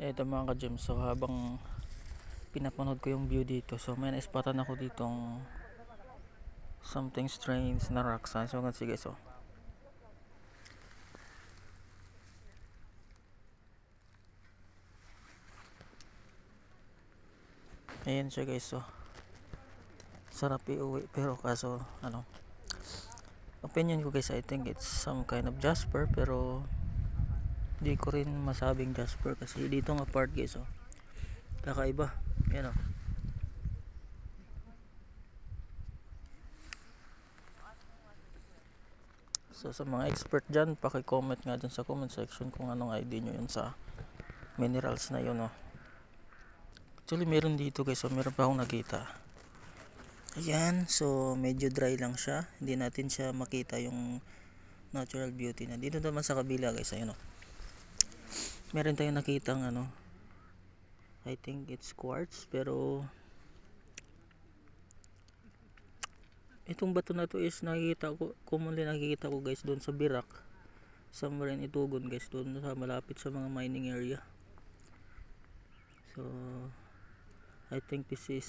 Ito mga ka-gym, so habang pinapanood ko yung view dito, so may naispatan ako ditong something strange na rock sign. So hanggang sige, so Ayan siya guys, so sarap iuwi pero kaso ano opinion ko guys I think it's some kind of jasper pero di ko rin masabing jasper kasi dito nga part guys oh. Kakaiba. Yan oh. So sa mga expert dyan paki-comment nga dyan sa comment section kung anong ID nyo yun sa minerals na yun oh. Actually meron dito guys so meron pa akong nakita. Ayan. So medyo dry lang siya. Hindi natin siya makita yung natural beauty na dito naman sa kabila guys. Ayun oh meron tayong nakitang ano I think it's quartz pero itong bato na to is nakikita ko commonly nakikita ko guys doon sa Birak somewhere in Itugon guys doon sa malapit sa mga mining area. So I think this is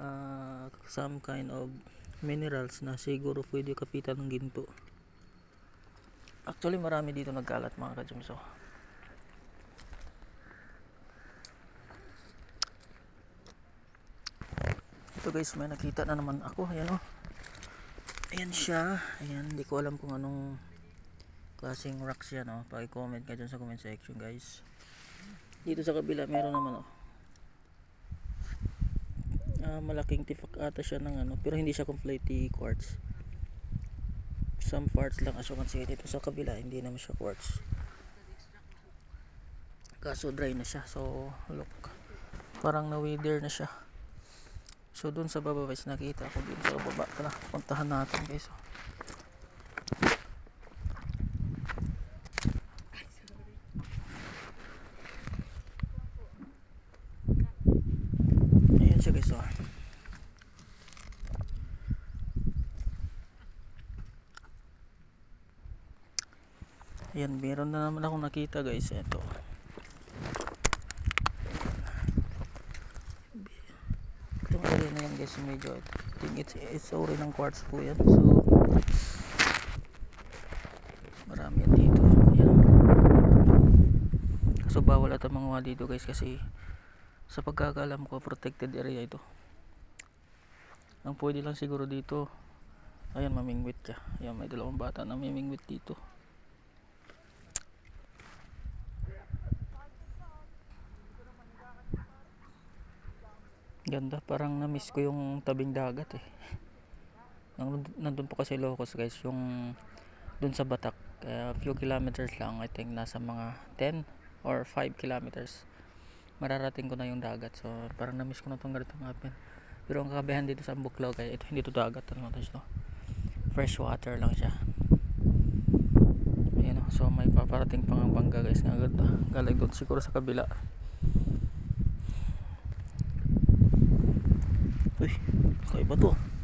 uh, some kind of minerals na siguro pwede kapitan ng ginto. Actually marami dito nagkalat mga kajumso ito guys may nakita na naman ako. Ayan o ayan siya. Ayan hindi ko alam kung anong klaseng rocks yan o paki-comment ka dyan sa comment section guys. Dito sa kabila meron naman o Ah, malaking tifak ata siya ng ano pero hindi siya completely quartz. Some parts lang as you can see dito sa kabila hindi naman siya quartz. Kaso dry na siya so look. Parang na wither na siya so dun sa baba guys nakita ko dun sa baba tara puntahan natin guys oh. guys oh. Ayan, meron na naman akong nakita guys. Ito. Itong yan guys, medyo I think it's, it's uri ng quartz po yan. So, marami yan dito. Ayan. So, bawal ata mga dito guys kasi sa pagkakalam ko, protected area ito. Ang pwede lang siguro dito, ayan, mamingwit ka. Ayan, may dalawang bata na mamingwit dito. Ganda, parang na-miss ko yung tabing dagat eh. Nandun, po kasi Locos guys, yung dun sa Batak. Kaya few kilometers lang, I think nasa mga 10 or 5 kilometers. Mararating ko na yung dagat. So, parang na-miss ko na itong ganitong happen. Pero ang kakabahan dito sa Buklaw, kaya ito hindi to dagat. Ano to, no? Fresh water lang siya. Ayan o. So, may paparating pang bangga guys. Nga. Galing doon siguro sa kabila. Uy, kakaiba to.